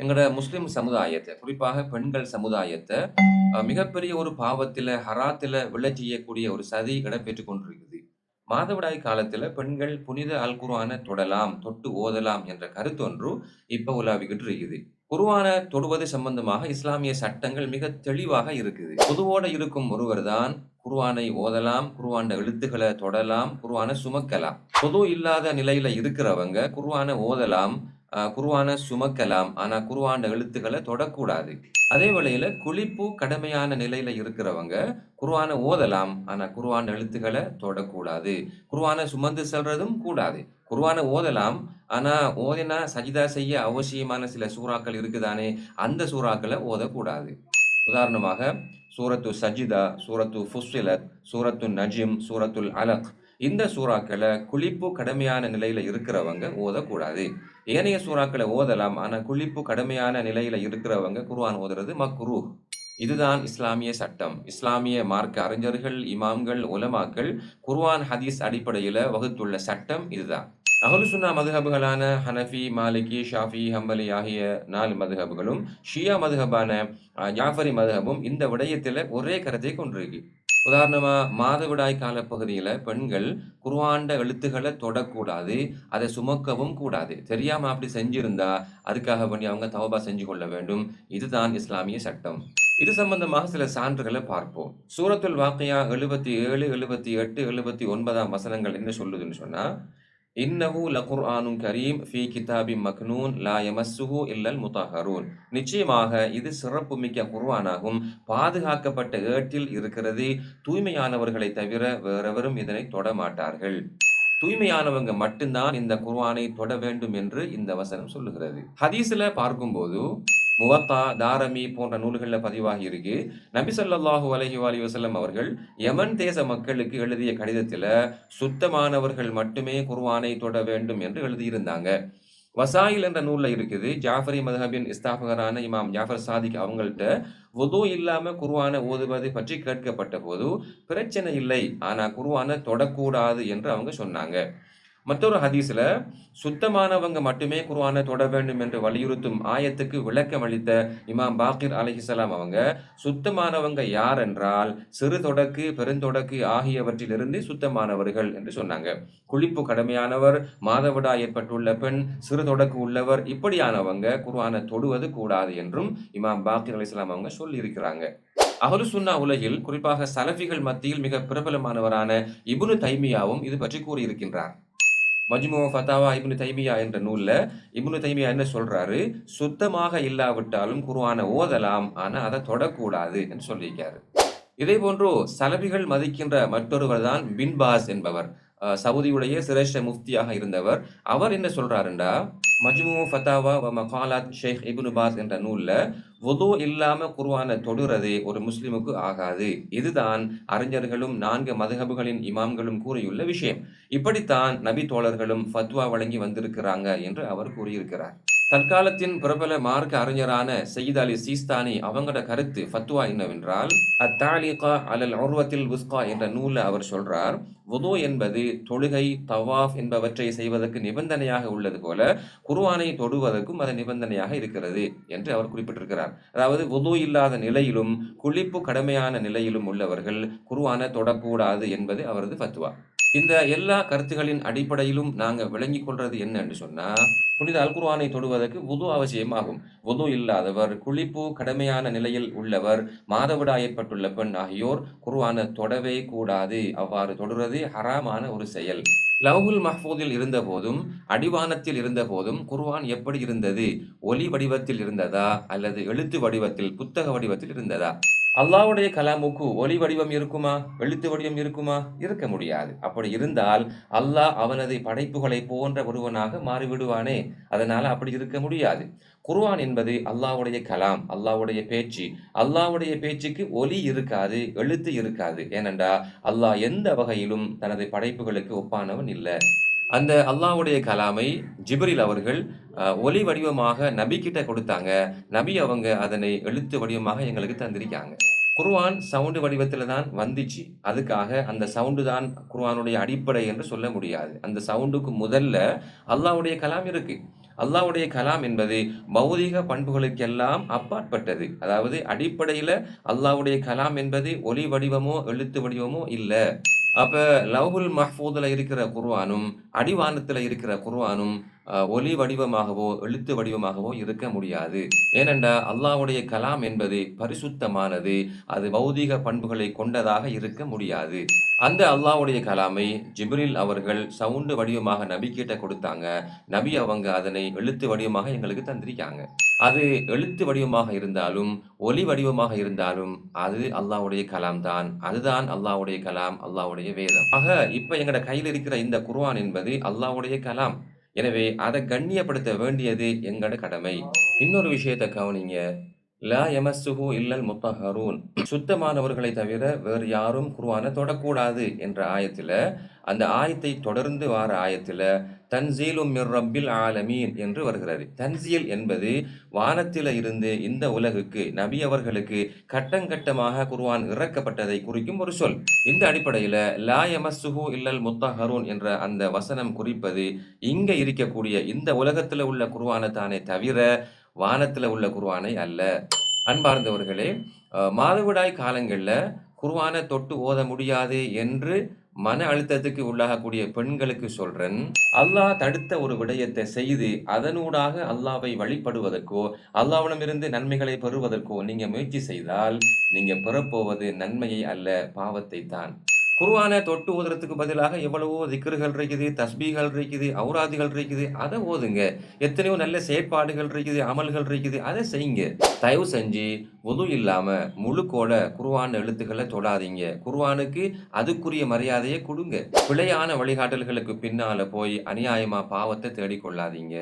எங்களோட முஸ்லிம் சமுதாயத்தை குறிப்பாக பெண்கள் சமுதாயத்தை மிகப்பெரிய ஒரு பாவத்தில் ஹராத்தில் விழச் செய்யக்கூடிய ஒரு சதி இடம்பெற்று கொண்டிருக்குது. மாதவிடாய் காலத்துல பெண்கள் புனித அல் தொடலாம் தொட்டு ஓதலாம் என்ற கருத்தொன்று இப்போ உலாவிக்கிட்டு இருக்குது. குருவான தொடுவது சம்பந்தமாக இஸ்லாமிய சட்டங்கள் மிக தெளிவாக இருக்குது. பொதுவோட இருக்கும் ஒருவர்தான் குருவானை ஓதலாம் குருவான எழுத்துக்களை தொடலாம் குருவானை சுமக்கலாம். பொது இல்லாத நிலையில இருக்கிறவங்க குருவானை ஓதலாம் அஹ், சுமக்கலாம். ஆனா குருவான எழுத்துக்களை தொடக்கூடாது. அதே வேளையில குளிப்பு கடமையான நிலையில இருக்கிறவங்க குர்ஆனை ஓதலாம். ஆனா குருவான எழுத்துக்களை தொடக்கூடாது. குருவானை சுமந்து செல்றதும் கூடாது. குர்ஆனை ஓதலாம். ஆனா ஓதினா சஜிதா செய்ய அவசியமான சில சூறாக்கள் இருக்குதானே அந்த சூறாக்களை ஓதக்கூடாது. உதாரணமாக சூரத்து சஜிதா சூரத்து ஃபுஸ்ஸிலத் சூரத்து நஜிம் சூரத்துல் அலக் இந்த சூறாக்களை குளிப்பு கடுமையான நிலையில இருக்கிறவங்க ஓதக்கூடாது. ஏனைய சூறாக்களை ஓதலாம் ஆனா குளிப்பு கடுமையான நிலையில இருக்கிறவங்க குர்ஆன் ஓதுறது மக்ரூ. இதுதான் இஸ்லாமிய சட்டம். இஸ்லாமிய மார்க்க அறிஞர்கள் இமாம்கள் உலமாக்கள் குர்வான் ஹதீஸ் அடிப்படையில வகுத்துள்ள சட்டம் இதுதான். அஹ்லு மதுஹபுகளான ஹனஃபி மாலிகி ஷாஃபி ஹம்பலி ஆகிய நாலு மதுஹபுகளும் ஷியா மதுஹபான ஜாஃபரி மதுஹபும் இந்த விடயத்தில் ஒரே கருத்தை கொண்டிருக்கு. உதாரணமா மாதவிடாய் காலப்பகுதியில் பெண்கள் குருவாண்ட எழுத்துக்களை தொடக்கூடாது அதை சுமக்கவும் கூடாது. தெரியாமல் அப்படி செஞ்சிருந்தா அதுக்காக பண்ணி அவங்க தவபா செஞ்சு கொள்ள வேண்டும். இதுதான் இஸ்லாமிய சட்டம். இது சம்பந்தமாக சில சான்றுகளை பார்ப்போம். சூரத்துல் வாக்கையா எழுபத்தி ஏழு எழுபத்தி எட்டு எழுபத்தி ஒன்பதாம் வசனங்கள் என்ன சொல்லுதுன்னு சொன்னா இன்னஹு லகுர்ஆனும் கரீம் ஃபி கிதாபி மக்னூன் லா யமஸ்ஸுஹு இல்லல் முத்தஹரூன் நிச்சயமாக இது சிறப்புமிக்க குர்வானாகும் பாதுகாக்கப்பட்ட ஏட்டில் இருக்கிறது தூய்மையானவர்களை தவிர வேறெவரும் இதனை தொட மாட்டார்கள். தூய்மையானவங்க மட்டும்தான் இந்த குர்வானை தொட வேண்டும் என்று இந்த வசனம் சொல்லுகிறது. ஹதீஸில் பார்க்கும்போது முவத்தா தாரமி போன்ற நூல்களில் பதிவாகி இருக்கு. நபி ஸல்லல்லாஹு அலஹி வஸல்லம் வசலம் அவர்கள் யமன் தேச மக்களுக்கு எழுதிய கடிதத்தில் சுத்தமானவர்கள் மட்டுமே குர்வானை தொட வேண்டும் என்று எழுதியிருந்தாங்க. வசாயில் என்ற நூலில் இருக்குது. ஜாஃபரி மதஹபின் இஸ்தாபகரான இமாம் ஜாஃபர் சாதிக் அவங்கள்ட்ட வுது இல்லாமல் குருவான ஓதுவது பற்றி கேட்கப்பட்ட போது பிரச்சனை இல்லை. ஆனால் குருவான தொடக்கூடாது என்று அவங்க சொன்னாங்க. மற்றொரு ஹதீஸ்ல சுத்தமானவங்க மட்டுமே குர்ஆனை தொட வேண்டும் என்று வலியுறுத்தும் ஆயத்துக்கு விளக்கம் அளித்த இமாம் பாக்கிர் அலைஹிஸ்ஸலாம் அவங்க சுத்தமானவங்க யார் என்றால் சிறு தொடக்கு பெருந்தொடக்கு ஆகியவற்றிலிருந்து சுத்தமானவர்கள் என்று சொன்னாங்க. குளிப்பு கடமையானவர் மாதவிடா ஏற்பட்டுள்ள பெண் சிறு தொடக்கு உள்ளவர் இப்படியானவங்க குர்ஆனை தொடுவது கூடாது என்றும் இமாம் பாக்கிர் அலிஸ்லாம் அவங்க சொல்லியிருக்கிறாங்க. அகலுசுன்னா சுன்னா உலகில் குறிப்பாக சலஃபிகள் மத்தியில் மிக பிரபலமானவரான இபுனு தைமியாவும் இது பற்றி கூறியிருக்கின்றார். மஜ்மு ஃபத்தாவா இப்னு தைமியா என்ற நூல்ல இப்னு தைமியா என்ன சொல்றாரு? சுத்தமாக இல்லாவிட்டாலும் குருவானை ஓதலாம் ஆனா அதை தொடக்கூடாது என்று சொல்லியிருக்காரு. இதே போன்று சலபிகள் மதிக்கின்ற மற்றொருவர் தான் பின் பாஸ் என்பவர். சவுதியுடைய சிரேஷ்ட முஃப்தியாக இருந்தவர் அவர் என்ன சொல்றாருண்டா? மஜ்மு ஃபத்தாவா வ மகாலாத் ஷேக் இப்னு பாஸ் என்ற நூல்ல உதோ இல்லாம குருவான தொடுறது ஒரு முஸ்லிமுக்கு ஆகாது. இதுதான் அறிஞர்களும் நான்கு மதுஹபுகளின் இமாம்களும் கூறியுள்ள விஷயம். இப்படித்தான் நபி தோழர்களும் ஃபத்வா வழங்கி வந்திருக்கிறாங்க என்று அவர் கூறியிருக்கிறார். தற்காலத்தின் பிரபல மார்க்க அறிஞரான சயீத் அலி சீஸ்தானி அவங்களோட கருத்து ஃபத்வா என்னவென்றால் அத்தாலிகா அலல் உருவத்தில் உஸ்கா என்ற நூலில் அவர் சொல்றார் வுது என்பது தொழுகை தவாஃப் என்பவற்றை செய்வதற்கு நிபந்தனையாக உள்ளது போல குருவானை தொடுவதற்கும் அது நிபந்தனையாக இருக்கிறது என்று அவர் குறிப்பிட்டிருக்கிறார். அதாவது வுது இல்லாத நிலையிலும் குளிப்பு கடமையான நிலையிலும் உள்ளவர்கள் குருவானை தொடக்கூடாது என்பது அவரது ஃபத்வா. இந்த எல்லா கருத்துகளின் அடிப்படையிலும் நாங்க விளங்கி கொள்றது என்னன்னு சொன்னா புனித அல்குர்வானை தொடுவதற்கு உது அவசியமாகும். உது இல்லாதவர் குளிப்பு கடமையான நிலையில் உள்ளவர் மாதவிடா ஏற்பட்டுள்ள பெண் ஆகியோர் குர்வானை தொடவே கூடாது. அவ்வாறு தொடுறது ஹராமான ஒரு செயல். லவ்ஹுல் மஹ்பூதில் இருந்த போதும் அடிவானத்தில் இருந்த போதும் எப்படி இருந்தது? ஒலி வடிவத்தில் இருந்ததா? அல்லது எழுத்து வடிவத்தில் புத்தக வடிவத்தில் இருந்ததா? அல்லாவுடைய கலாமுக்கு ஒலி வடிவம் இருக்குமா? எழுத்து வடிவம் இருக்குமா? இருக்க முடியாது. அப்படி இருந்தால் அல்லாஹ் அவனது படைப்புகளை போன்ற ஒருவனாக மாறிவிடுவானே. அதனால் அப்படி இருக்க முடியாது. குர்ஆன் என்பது அல்லாஹ்வுடைய கலாம் அல்லாஹ்வுடைய பேச்சு. அல்லாவுடைய பேச்சுக்கு ஒலி இருக்காது எழுத்து இருக்காது. ஏனென்றா அல்லாஹ் எந்த வகையிலும் தனது படைப்புகளுக்கு ஒப்பானவன் இல்லை. அந்த அல்லாஹ்வுடைய கலாமை ஜிப்ரில் அவர்கள் ஒலி வடிவமாக நபிக்கிட்ட கொடுத்தாங்க. நபி அவங்க அதனை எழுத்து வடிவமாக எங்களுக்கு தந்திருக்காங்க. குர்வான் சவுண்டு வடிவத்தில் தான் வந்துச்சு. அதுக்காக அந்த சவுண்டு தான் குர்வானுடைய அடிப்படை என்று சொல்ல முடியாது. அந்த சவுண்டுக்கு முதல்ல அல்லாவுடைய கலாம் இருக்கு. அல்லாஹ்வுடைய கலாம் என்பது பௌதிக பண்புகளுக்கெல்லாம் அப்பாற்பட்டது. அதாவது அடிப்படையில் அல்லாவுடைய கலாம் என்பது ஒலி வடிவமோ, எழுத்து வடிவமோ இல்லை. அப்போ லவ்ஹுல் மஹ்ஃபூதுல இருக்கிற குர்வானும் அடிவானத்தில் இருக்கிற குர்வானும் ஒலி வடிவமாகவோ, எழுத்து வடிவமாகவோ இருக்க முடியாது. ஏனென்றா அல்லாவுடைய கலாம் என்பது பரிசுத்தமானது. அது பௌதீக பண்புகளை கொண்டதாக இருக்க முடியாது. அந்த அல்லாவுடைய கலாமை ஜிப்ரில் அவர்கள் சவுண்டு வடிவமாக நபிகிட்ட கொடுத்தாங்க. நபி அவங்க அதனை எழுத்து வடிவமாக எங்களுக்கு தந்திருக்காங்க. அது எழுத்து வடிவமாக இருந்தாலும், ஒலி வடிவமாக இருந்தாலும், அது அல்லாஹ்வுடைய கலாம் தான். அதுதான் அல்லாஹ்வுடைய கலாம், அல்லாவுடைய வேதம். ஆக இப்போ எங்களோட கையில் இருக்கிற இந்த குர்ஆன் என்பது அல்லாவுடைய கலாம். எனவே அதை கண்ணியப்படுத்த வேண்டியது எங்களோட கடமை. இன்னொரு விஷயத்தை கவனிங்க. லா யமஸ்ஸுஹு இல்லல் முத்தஹரூன் சுத்தமானவர்களை தவிர வேறு யாரும் குருவான தொடக்கூடாது என்ற ஆயத்தில் அந்த ஆயத்தை தொடர்ந்து வார ஆயத்தில் தன்சீலும் மிர் ரப்பில் ஆலமீன் என்று வருகிறது. தன்சீல் என்பது வானத்தில் இருந்து இந்த உலகுக்கு, நபி அவர்களுக்கு கட்டங் கட்டமாக இறக்கப்பட்டதை குறிக்கும் ஒரு சொல். இந்த அடிப்படையில் லா யமஸ்ஸுஹு இல்லல் முத்தஹரூன் என்ற அந்த வசனம் குறிப்பது, இங்கே இருக்கக்கூடிய இந்த உலகத்தில் உள்ள குர்வானை தானே தவிர, வானத்தில் உள்ள குர்வானை அல்ல. அன்பார்ந்தவர்களே, மாதவிடாய் காலங்களில் குர்வானை தொட்டு ஓத முடியாது என்று மன அழுத்தத்துக்கு உள்ளாகக்கூடிய பெண்களுக்கு சொல்றேன். அல்லாஹ் தடுத்த ஒரு விடயத்தை செய்து, அதனூடாக அல்லாவை வழிபடுவதற்கோ, அல்லாவிடமிருந்து நன்மைகளை பெறுவதற்கோ நீங்க முயற்சி செய்தால், நீங்க பெறப்போவது நன்மையை அல்ல, பாவத்தை தான். குருவானை தொட்டு ஓதுறதுக்கு பதிலாக எவ்வளவோ திக்கர்கள் இருக்குது, தஸ்பீகள் இருக்குது, அவுராதிகள் இருக்குது. அதை ஓதுங்க. எத்தனையோ நல்ல செயற்பாடுகள் இருக்குது, அமல்கள் இருக்குது. அதை செய்யுங்க. தயவு செஞ்சு வுது இல்லாமல் முழுக்கோட குருவான எழுத்துக்களை தொடாதீங்க. குருவானுக்கு அதுக்குரிய மரியாதையை கொடுங்க பிழையான வழிகாட்டல்களுக்கு பின்னால் போய் அநியாயமாக பாவத்தை தேடிக்கொள்ளாதீங்க